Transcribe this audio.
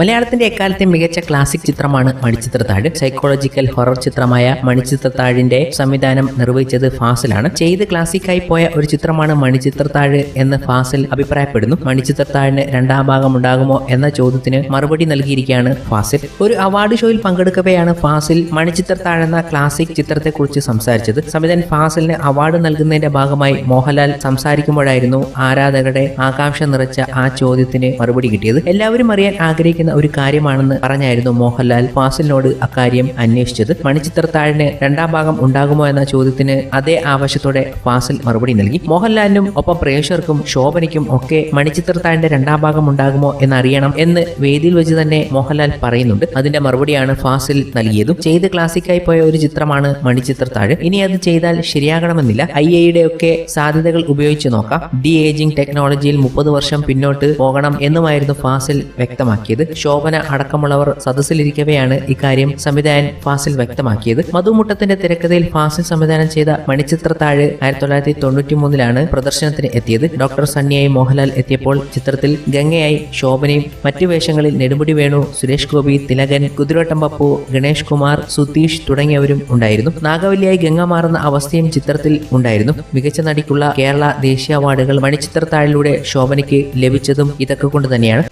മലയാളത്തിന്റെ എക്കാലത്തെ മികച്ച ക്ലാസിക് ചിത്രമാണ് മണിച്ചിത്രത്താഴ്. സൈക്കോളജിക്കൽ ഹൊറർ ചിത്രമായ മണിച്ചിത്രത്താഴിന്റെ സംവിധാനം നിർവഹിച്ചത് ഫാസിലാണ്. ചെയ്ത് ക്ലാസിക്കായി പോയ ഒരു ചിത്രമാണ് മണിച്ചിത്രത്താഴ് എന്ന് ഫാസിൽ അഭിപ്രായപ്പെടുന്നു. മണിച്ചിത്രത്താഴിന് രണ്ടാം ഭാഗം ഉണ്ടാകുമോ എന്ന ചോദ്യത്തിന് മറുപടി നൽകിയിരിക്കുകയാണ് ഫാസിൽ. ഒരു അവാർഡ് ഷോയിൽ പങ്കെടുക്കവെയാണ് ഫാസിൽ മണിച്ചിത്രത്താഴ് എന്ന ക്ലാസിക് ചിത്രത്തെക്കുറിച്ച് സംസാരിച്ചത്. സംവിധാൻ ഫാസിലിന് അവാർഡ് നൽകുന്നതിന്റെ ഭാഗമായി മോഹൻലാൽ സംസാരിക്കുമ്പോഴായിരുന്നു ആരാധകരുടെ ആകാംക്ഷ നിറച്ച ആ ചോദ്യത്തിന് മറുപടി കിട്ടിയത്. എല്ലാവരും അറിയാൻ ആഗ്രഹിക്കുന്ന ഒരു കാര്യമാണെന്ന് പറഞ്ഞായിരുന്നു മോഹൻലാൽ ഫാസിലിനോട് അക്കാര്യം അന്വേഷിച്ചത്. മണിച്ചിത്രത്താഴിന് രണ്ടാം ഭാഗം ഉണ്ടാകുമോ എന്ന ചോദ്യത്തിന് അതേ ആവശ്യത്തോടെ ഫാസിൽ മറുപടി നൽകി. മോഹൻലാലിനും ഒപ്പം പ്രേക്ഷകർക്കും ശോഭനയ്ക്കും ഒക്കെ മണിച്ചിത്രത്താഴിന്റെ രണ്ടാം ഭാഗം ഉണ്ടാകുമോ എന്നറിയണം എന്ന് വേദിയിൽ വെച്ച് തന്നെ മോഹൻലാൽ പറയുന്നുണ്ട്. അതിന്റെ മറുപടിയാണ് ഫാസിൽ നൽകിയതും. ചെയ്ത് ക്ലാസിക്കായി പോയ ഒരു ചിത്രമാണ് മണിച്ചിത്രത്താഴ് ഇനി അത് ചെയ്താൽ ശരിയാകണമെന്നില്ല. ഐ എയുടെ ഒക്കെ സാധ്യതകൾ ഉപയോഗിച്ച് നോക്കാം. ഡി ഏജിംഗ് ടെക്നോളജിയിൽ മുപ്പത് വർഷം പിന്നോട്ട് പോകണം എന്നുമായിരുന്നു ഫാസിൽ വ്യക്തമാക്കിയത്. ശോഭന അടക്കമുള്ളവർ സദസ്സിലിരിക്കവെയാണ് ഇക്കാര്യം സംവിധായകൻ ഫാസിൽ വ്യക്തമാക്കിയത്. മധുമുട്ടത്തിന്റെ തിരക്കഥയിൽ ഫാസിൽ സംവിധാനം ചെയ്ത മണിച്ചിത്രത്താഴ് ആയിരത്തി തൊള്ളായിരത്തി തൊണ്ണൂറ്റി മൂന്നിലാണ് പ്രദർശനത്തിന് എത്തിയത്. ഡോക്ടർ സണ്ണിയായി മോഹൻലാൽ എത്തിയപ്പോൾ ചിത്രത്തിൽ ഗംഗയായി ശോഭനയും മറ്റു വേഷങ്ങളിൽ നെടുമുടി വേണു സുരേഷ് ഗോപി തിലകൻ കുതിരോട്ടം പപ്പു ഗണേഷ് കുമാർ സുതീഷ് തുടങ്ങിയവരും ഉണ്ടായിരുന്നു. നാഗവല്ലിയായി ഗംഗ മാറുന്ന അവസ്ഥയും ചിത്രത്തിൽ ഉണ്ടായിരുന്നു. മികച്ച നടിക്കുള്ള കേരള ദേശീയ അവാർഡുകൾ മണിച്ചിത്രത്താഴിലൂടെ ശോഭനയ്ക്ക് ലഭിച്ചതും ഇതൊക്കെ കൊണ്ട് തന്നെയാണ്.